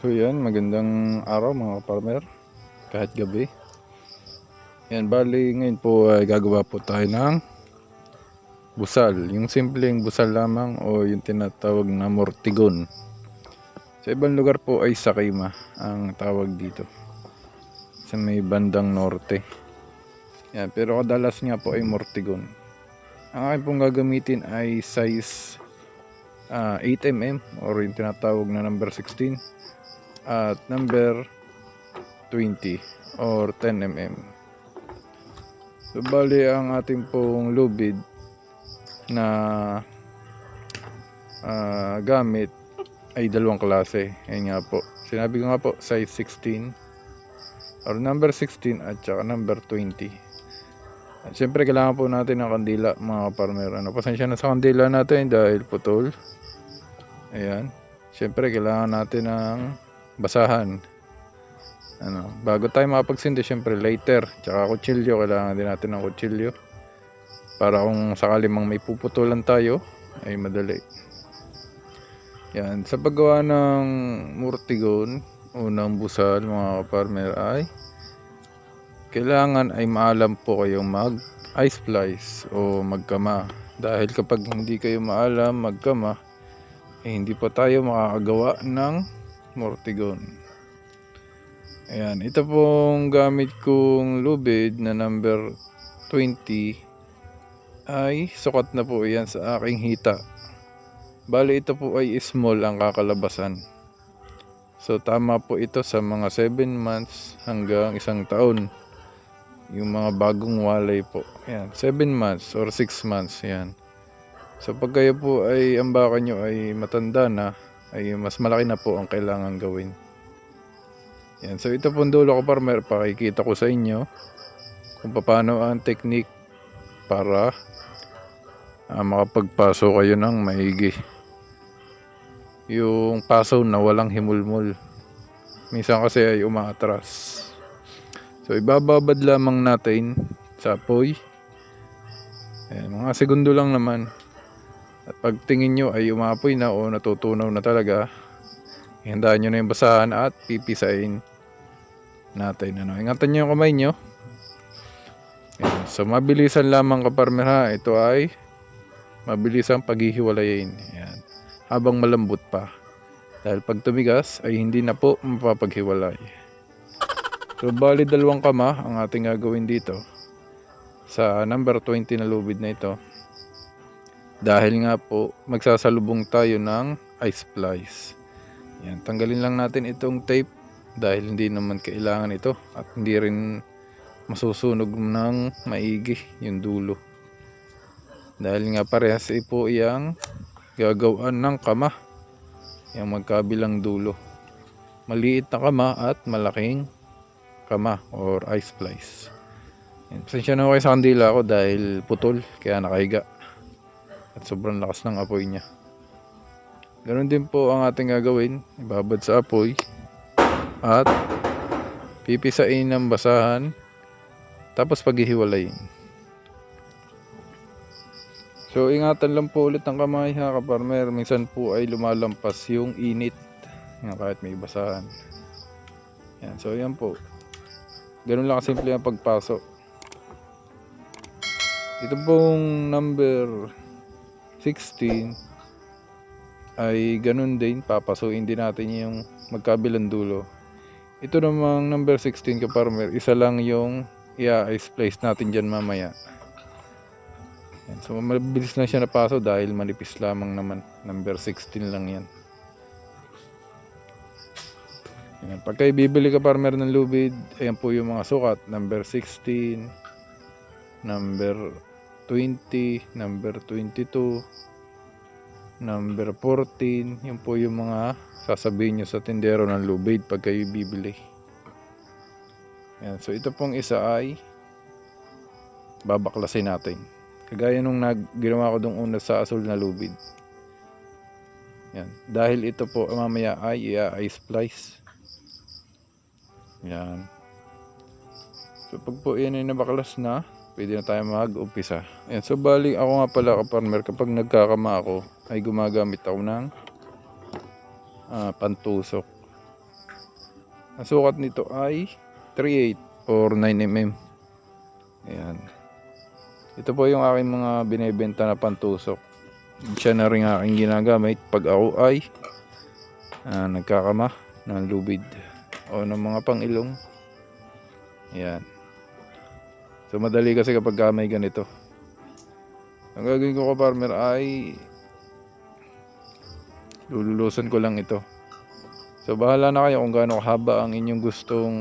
So yan, magandang araw mga farmer kahit gabi. Yan, bali ngayon po ay gagawa po tayo ng busal. Yung simpleng busal lamang o yung tinatawag na mortigon. Sa ibang lugar po ay sakima ang tawag dito. Sa may bandang norte. Yan, pero kadalas nga po ay mortigon. Ang aking pong gagamitin ay size ah, 8mm or yung tinatawag na number 16 at number 20 or 10 mm. So bali ang ating pong lubid na ah, gamit ay dalawang klase. Ayun nga po. Sinabi ko nga po size 16 or number 16 at saka number 20. At syempre kailangan po natin ng kandila mga farmer. Ano, pasensya na sa kandila natin dahil putol. Ayan. Syempre kailangan natin ng basahan. Ano, bago tayo makapagsindi, syempre lighter, tsaka kutsilyo, kailangan din natin ng kutsilyo. Para kung sakali mang may puputulan tayo, ay madali. Yan, sa paggawa ng murtigon, unang busal mga farmer ay kailangan ay maalam po kayong mag ice splice o magkama. Dahil kapag hindi kayo maalam magkama, eh, hindi pa tayo makakagawa ng mortigon. Ayan, ito pong gamit kong lubid na number 20 ay sukat na po yan sa aking hita. Bali ito po ay small ang kakalabasan. So tama po ito sa mga 7 months hanggang isang taon. Yung mga bagong walay po. Ayan, 7 months or 6 months. Ayan. So pag kayo po ay ang baka nyo ay matanda na, ay mas malaki na po ang kailangan gawin. Yan. So ito pong dulo ko farmer, pakikita ko sa inyo kung paano ang technique para ah, makapagpaso kayo ng maigi. Yung paso na walang himulmul. Minsan kasi ay umaatras. So ibababad lamang natin sa apoy. Ayan, mga segundo lang naman. At pag tingin nyo ay umapoy na o natutunaw na talaga, ihandaan nyo na yung basahan at pipisain natin. Ano. Ingatan nyo yung kamay nyo. Ayan. So mabilisan lamang kaparmer ha. Ito ay mabilisang paghihiwalayin. Ayan. Habang malambot pa. Dahil pag tumigas ay hindi na po mapapaghiwalay. So bali dalawang kama ang ating gagawin dito sa number 20 na lubid na ito. Dahil nga po magsasalubong tayo ng ice splice. Yan, tanggalin lang natin itong tape dahil hindi naman kailangan ito at hindi rin masusunog ng maigi yung dulo. Dahil nga parehas po iyang gagawaan ng kama. Yung magkabilang dulo. Maliit na kama at malaking kama or ice splice. Pasensya na ako sa kandila ko dahil putol kaya nakahiga. At sobrang lakas ng apoy niya. Ganon din po ang ating gagawin. Ibabad sa apoy. At pipisain ng basahan. Tapos paghihiwalayin. So ingatan lang po ulit ng kamay ha kaparmer. Minsan po ay lumalampas yung init. Yan, kahit may basahan. Yan, so yan po. Ganun lang kasimple ang pagpasok. Ito pong number 16 ay ganun din papasuin din natin yung magkabilang dulo. Ito namang number 16 ka farmer isa lang yung i-ice place natin dyan mamaya. So mabilis na siya napaso dahil manipis lamang naman. Number 16 lang yan. Yan. pagka bibili ka farmer ng lubid ayan po yung mga sukat. Number 16 number 20, number 22, number 14. Yun po yung mga sasabihin nyo sa tindero ng lubid pag kayo bibili. Yan. So ito pong isa ay babaklasin natin. Kagaya nung nag, ginawa ko dong una sa asul na lubid. Yan. Dahil ito po mamaya ay i-ice splice. Yan. So pag po yan ay nabaklas na, pwede na tayo mag-umpisa. Ayan, so bali ako nga pala kaparmer kapag nagkakama ako ay gumagamit ako ng ah, pantusok. Ang sukat nito ay 3.8 or 9mm. Ayan. Ito po yung aking mga binibenta na pantusok. Siya na rin aking ginagamit pag ako ay ah, nagkakama ng lubid o ng mga pangilong. Ayan. So madali kasi kapag ka may ganito. Ang gagawin ko ka farmer ay lululusan ko lang ito. So bahala na kayo kung gaano haba ang inyong gustong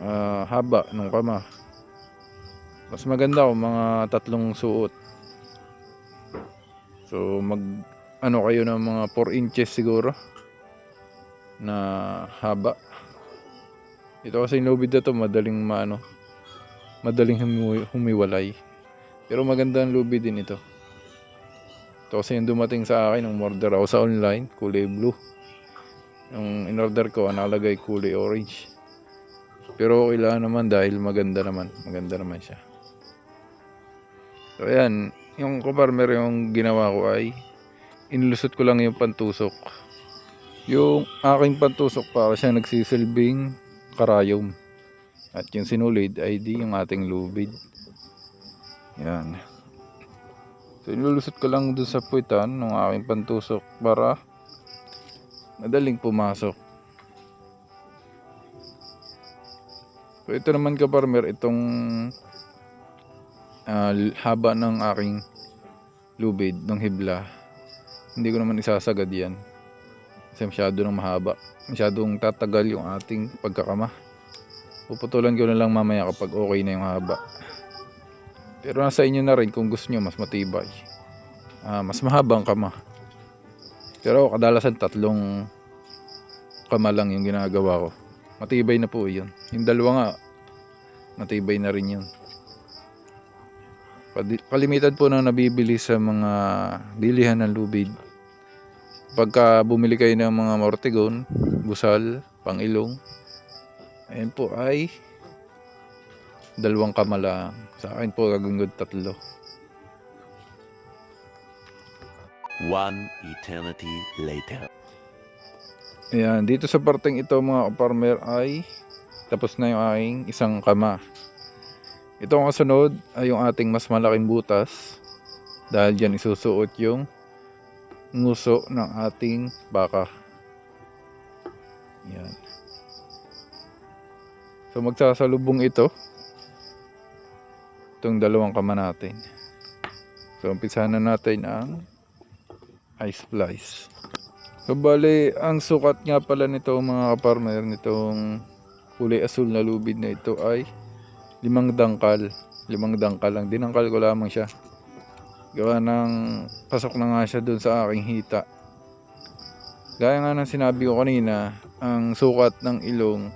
ah, haba ng kama. Mas maganda kung mga tatlong suot. So mag ano kayo ng mga 4 inches siguro na haba. Ito kasi lubid na to madaling maano madaling humi- humiwalay. Pero maganda ang lubid din ito. Ito kasi yung dumating sa akin nung order ako sa online, kulay blue. Yung in-order ko, nakalagay kulay orange. Pero okay lang naman dahil maganda naman. Maganda naman siya. So ayan, yung kuparmer yung ginawa ko ay inilusot ko lang yung pantusok. Yung aking pantusok para siya nagsisilbing karayom. At yung sinulid ay di yung ating lubid. Yan. So inilusot ko lang dun sa puwitan ng aking pantusok para madaling pumasok. So ito naman ka farmer, itong ah, haba ng aking lubid ng hibla. Hindi ko naman isasagad yan. Kasi masyado nang mahaba. Masyadong tatagal yung ating pagkakama. Puputulan ko na lang mamaya kapag okay na yung haba. Pero nasa inyo na rin kung gusto nyo mas matibay. Ah, mas mahaba ang kama. Pero kadalasan tatlong kama lang yung ginagawa ko. Matibay na po yun. Yung dalawa nga, matibay na rin yun. Kalimitan po na nabibili sa mga bilihan ng lubid. Pagka bumili kayo ng mga mortigon, busal, pangilong, ayun po ay dalawang kama lang. Sa akin po ko tatlo. One eternity later. Ayan, dito sa parteng ito mga farmer ay tapos na yung aking isang kama. Ito ang kasunod ay yung ating mas malaking butas dahil dyan isusuot yung nguso ng ating baka. Yan. So magsasalubong ito itong dalawang kama natin. So umpisahan na natin ang ice splice. So bali, ang sukat nga pala nito mga kaparmer nitong kulay asul na lubid na ito ay limang dangkal. Limang dangkal lang. Dinangkal ko lamang siya. Gawa ng pasok na nga siya dun sa aking hita. Gaya nga ng sinabi ko kanina, ang sukat ng ilong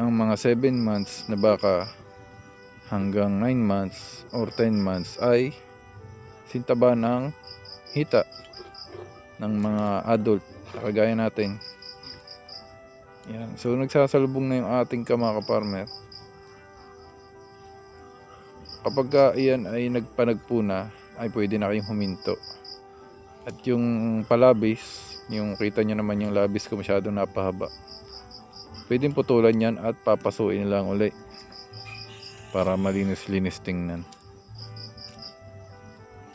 ng mga 7 months na baka hanggang 9 months or 10 months ay sintaba ng hita ng mga adult. Kagaya natin. Yan. So nagsasalubong na yung ating kamaka farmer kapag ka iyan ay nagpanagpo na ay pwede na kayong huminto at yung palabis yung kita nyo naman yung labis ko masyado napahaba pwedeng putulan yan at papasuin lang uli para malinis-linis tingnan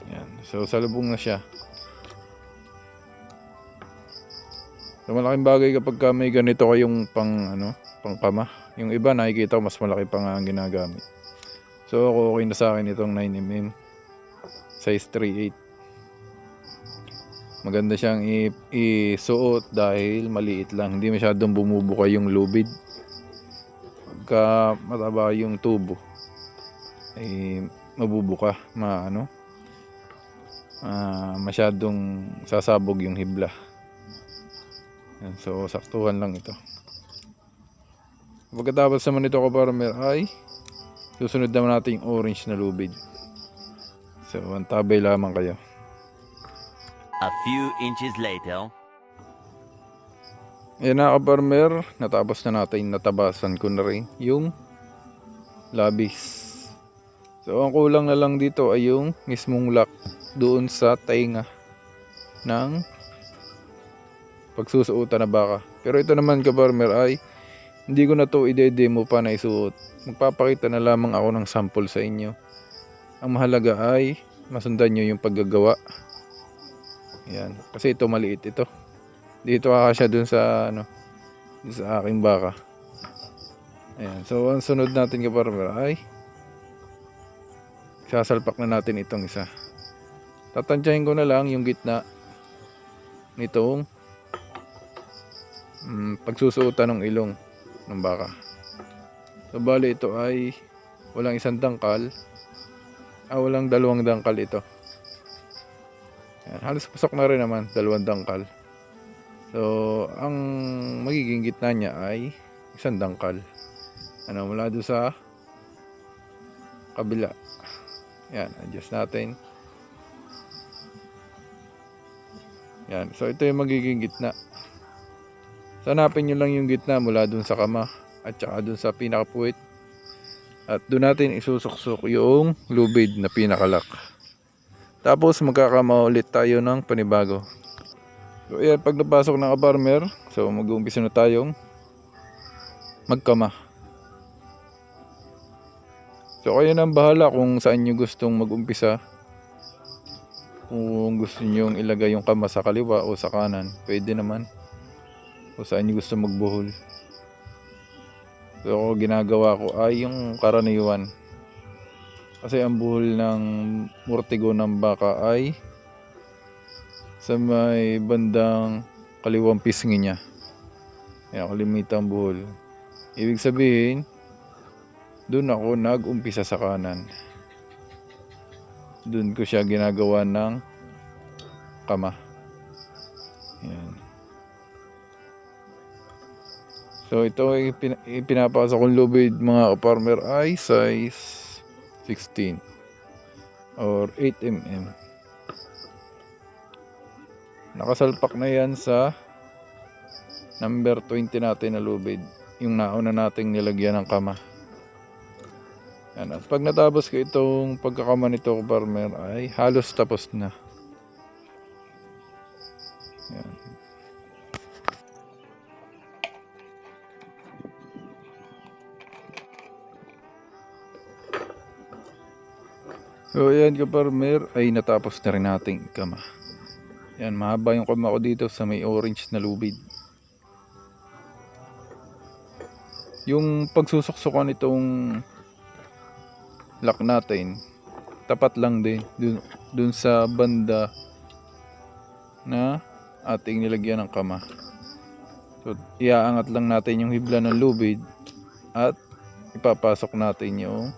yan so salubong na siya So malaking bagay kapag ka may ganito kayong pang ano, pang kama. Yung iba nakikita ko mas malaki pa nga ang ginagamit. So ako okay na sa akin itong 9mm. Size 3.8. Maganda siyang isuot dahil maliit lang. Hindi masyadong bumubuka yung lubid. Pagka mataba yung tubo ay mabubuka, maano. Ah, masyadong sasabog yung hibla. So saktuhan lang ito. Pagkatapos naman ito kaparmer ay susunod naman natin yung orange na lubid. So antabay lamang kayo. A few inches later. Yan na kaparmer, natapos na natin, natabasan ko na rin yung labis. So ang kulang na lang dito ay yung mismong lock doon sa tainga ng pagsusuotan na baka. Pero ito naman ka-farmer ay hindi ko na to ide-demo pa na isuot. Magpapakita na lamang ako ng sample sa inyo. Ang mahalaga ay masundan nyo yung paggagawa. Yan. Kasi ito maliit ito. Dito kakasya dun sa ano dun sa aking baka. Ayan. So ang sunod natin ka-farmer ay sasalpak na natin itong isa. Tatansyahin ko na lang yung gitna nitong mm, pagsusuotan ng ilong ng baka. So bali ito ay walang isang dangkal. Ah, walang dalawang dangkal ito. Yan, halos pasok na rin naman, dalawang dangkal. So, ang magiging gitna niya ay isang dangkal. Ano, mula doon sa kabila. Yan, adjust natin. Yan, so ito yung magiging gitna. So, hanapin nyo lang yung gitna mula dun sa kama at saka dun sa pinakapuwit. At doon natin isusuksok yung lubid na pinakalak. Tapos magkakama ulit tayo ng panibago. So ayan, pag napasok ng farmer, so mag-uumpisa na tayong magkama. So kayo nang bahala kung saan nyo gustong mag-umpisa. Kung gusto nyo ilagay yung kama sa kaliwa o sa kanan, pwede naman. O saan nyo gusto magbuhol. So ginagawa ko ay yung karaniwan. Kasi ang buhol ng murtigo ng baka ay sa may bandang kaliwang pisngi niya. Yan, kalimitang buhol. Ibig sabihin, doon ako nag-umpisa sa kanan. Doon ko siya ginagawa ng kama. So ito ay pin- ipinapasok kong lubid mga farmer ay size 16 or 8 mm. Nakasalpak na yan sa number 20 natin na lubid. Yung nauna nating nilagyan ng kama. Yan. At pag natapos ko itong pagkakama nito farmer ay halos tapos na. Yan. So ayan ka-farmer ay natapos na rin nating kama. Yan, mahaba yung kama ko dito sa may orange na lubid. Yung pagsusuksukan itong lock natin, tapat lang din dun, dun sa banda na ating nilagyan ng kama. So, iaangat lang natin yung hibla ng lubid at ipapasok natin yung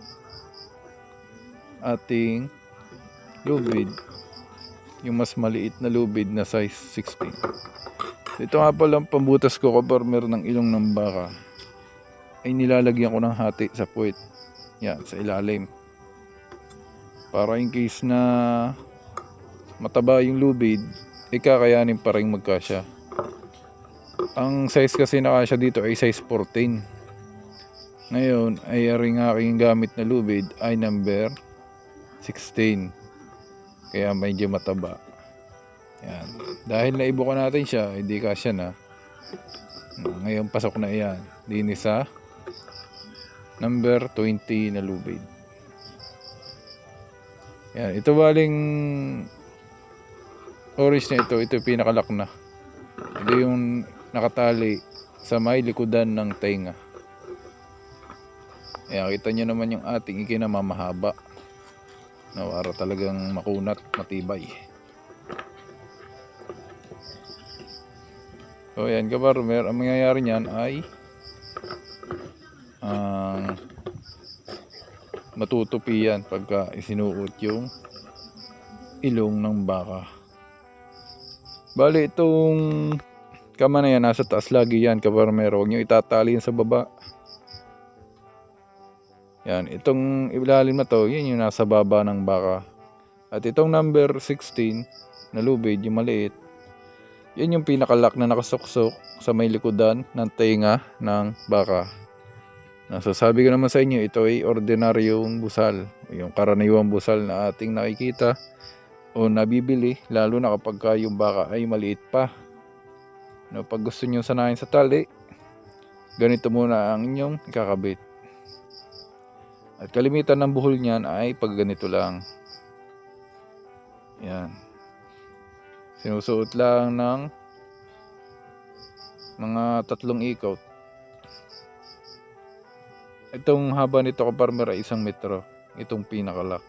ating lubid. Yung mas maliit na lubid na size 16 ito nga pala pambutas ko kaparmer ng ilong ng baka. Ay nilalagyan ko ng hati sa puwit yan sa ilalim. Para in case na mataba yung lubid ay kakayanin pa rin magkasya. Ang size kasi na kasya dito ay size 14 ngayon ay ring aking gamit na lubid ay number 16. Kaya medyo mataba. Yan. Dahil naibo ko natin siya, hindi kasya na. Ngayon pasok na yan. Dinis sa number 20 na lubid. Yan. Ito baling orange na ito. Ito yung pinakalak na. Ito yung nakatali sa may likodan ng tenga. Ayan, kita nyo naman yung ating ikinamamahaba. No, para talagang makunat, matibay. So ayan, kabarmer, ang mangyayari niyan ay ang matutupi yan pagka isinuot yung ilong ng baka. Bali, itong kama na yan, nasa taas lagi yan, kabarmer. Huwag nyo itatali yan sa baba. Yan, itong ilalim na to, yun yung nasa baba ng baka. At itong number 16 na lubid, yung maliit, yan yung pinakalak na nakasuksok sa may likodan ng tenga ng baka. Nasasabi ko naman sa inyo, ito ay ordinaryong busal. Yung karaniwang busal na ating nakikita o nabibili, lalo na kapag ka yung baka ay maliit pa. No, pag gusto nyo sanayin sa tali, ganito muna ang inyong ikakabit. At kalimitan ng buhol niyan ay pag ganito lang. Yan. Sinusuot lang ng mga tatlong ikot. Itong haba nito kaparmer ay isang metro. Itong pinakalock.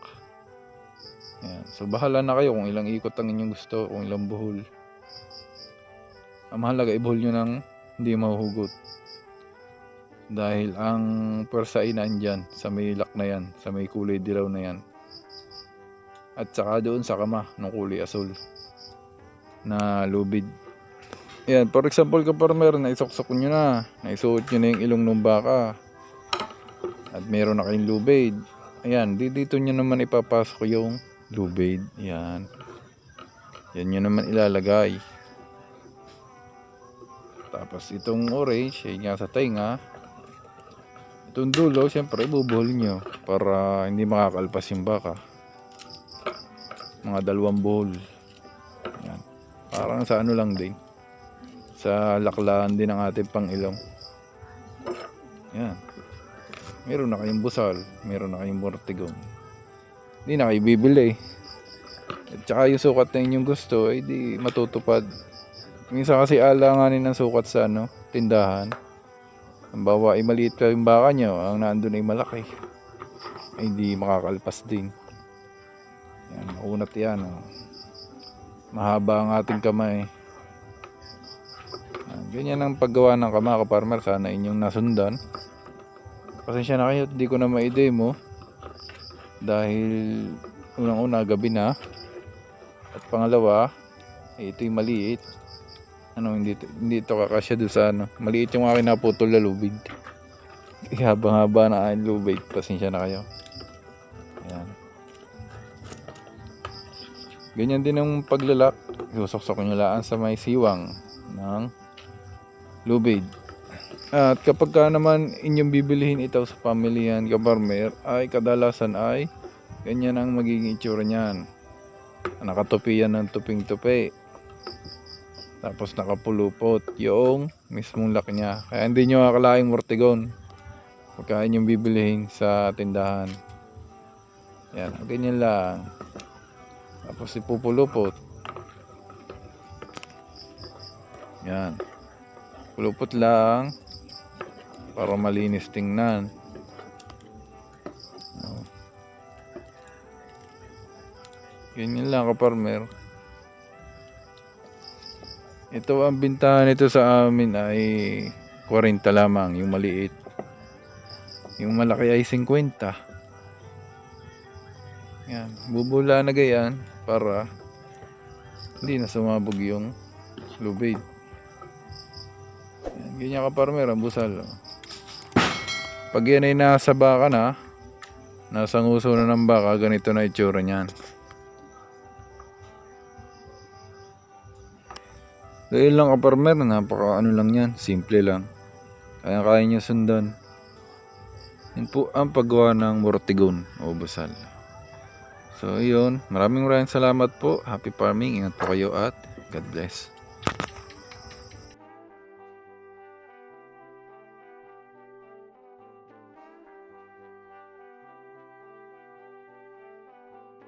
Yan. So bahala na kayo kung ilang ikot ang inyong gusto, kung ilang buhol. Ang mahalaga ibuhol nyo ng hindi mahuhugot. Dahil ang pwersa ay nandyan sa may lock na yan, sa may kulay dilaw na yan. At saka doon sa kama ng kulay asul na lubid. Yan, for example kaparmer, naisuksok nyo na, naisuot nyo na yung ilong ng baka. At meron na kayong lubid. Ayan, di dito nyo naman ipapasok yung lubid. Yan. Yan nyo naman ilalagay. Tapos itong orange, nga sa tainga. Itong dulo, syempre ibubuhol nyo para hindi makakalpas yung baka. Mga dalawang buhol. Yan. Parang sa ano lang din. Sa laklaan din ng ating pangilong. Yan. Meron na kayong busal, meron na kayong mortigong. Hindi na kayo bibili. At saka yung sukat na inyong gusto, ay di matutupad. Minsan kasi alanganin ng sukat sa ano, tindahan. Ang bawa ay maliit pa yung baka nyo, ang nandun ay malaki. Ay di makakalpas din. Yan, maunat yan. Oh. Mahaba ang ating kamay. Yan, ganyan ang paggawa ng kama kaparmer. Sana inyong nasundan. Pasensya na kayo, hindi ko na ma-demo. Dahil unang-una gabi na. At pangalawa, ito yung maliit. Ano, hindi, to- hindi ito kakasya doon sa ano. Maliit yung akin naputol na lubid. Eh, Habang-haba na aking lubid. Pasensya na kayo. Ayan. Ganyan din ang paglalak. Susok-sok nyo laan sa may siwang ng lubid. At kapag ka naman inyong bibilihin ito sa pamilyan kabarmer ay kadalasan ay ganyan ang magiging itsura niyan. Nakatupi yan ng tuping-tupi. Tapos nakapulupot yung mismong lock niya. Kaya hindi nyo akalaing mortigon. Pagka inyong bibilihin sa tindahan. Yan, ganyan lang. Tapos ipupulupot. Yan. Pulupot lang para malinis tingnan. Ganyan lang kaparmer. Ito ang bintahan nito sa amin ay 40 lamang, yung maliit. Yung malaki ay 50. Yan, bubula na gayan para hindi na sumabog yung lubid. Yan, ganyan kaparmer ang busal. Pag yan ay nasa baka na, nasa nguso na ng baka, ganito na itsura niyan. Dahil lang kaparmer, napaka ano lang yan, simple lang. Kaya kaya nyo sundan. Yan po ang paggawa ng mortigon o basal. So, yun. Maraming maraming salamat po. Happy farming. Ingat po kayo at God bless.